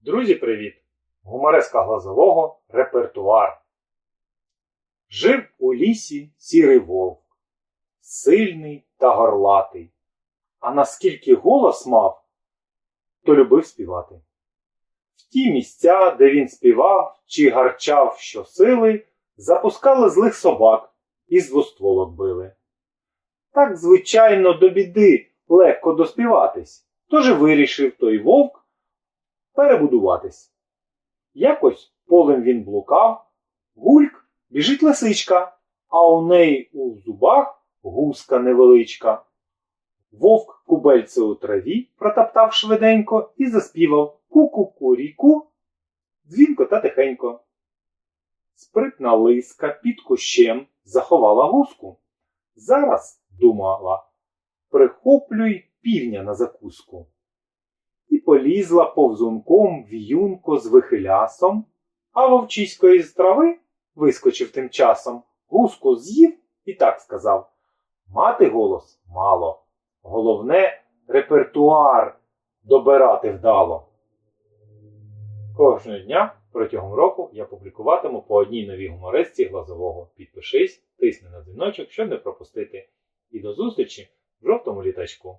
Друзі, привіт! Гумореска глазового репертуар. Жив у лісі сірий вовк, сильний та горлатий. А наскільки голос мав, то любив співати. В ті місця, де він співав чи гарчав щосили, запускали злих собак і з двостволок били. Так, звичайно, до біди легко доспіватись, тож і вирішив той вовк перебудуватись. Якось полем він блукав, гульк біжить лисичка, а у неї у зубах гуска невеличка. Вовк кубельце у траві протоптав швиденько і заспівав ку-ку-ку-ріку, дзвінко та тихенько. Спритна лиска під кущем заховала гуску. Зараз, думала, прихоплюй півня на закуску. І полізла повзунком в'юнко з вихилясом, а вовчисько із трави вискочив тим часом, гуску з'їв і так сказав Мати голос мало. Головне репертуар добирати вдало. Кожного дня протягом року я публікуватиму по одній новій гумористці глазового. Підпишись, тисни на дзвіночок, щоб не пропустити. І до зустрічі в жовтому літачку.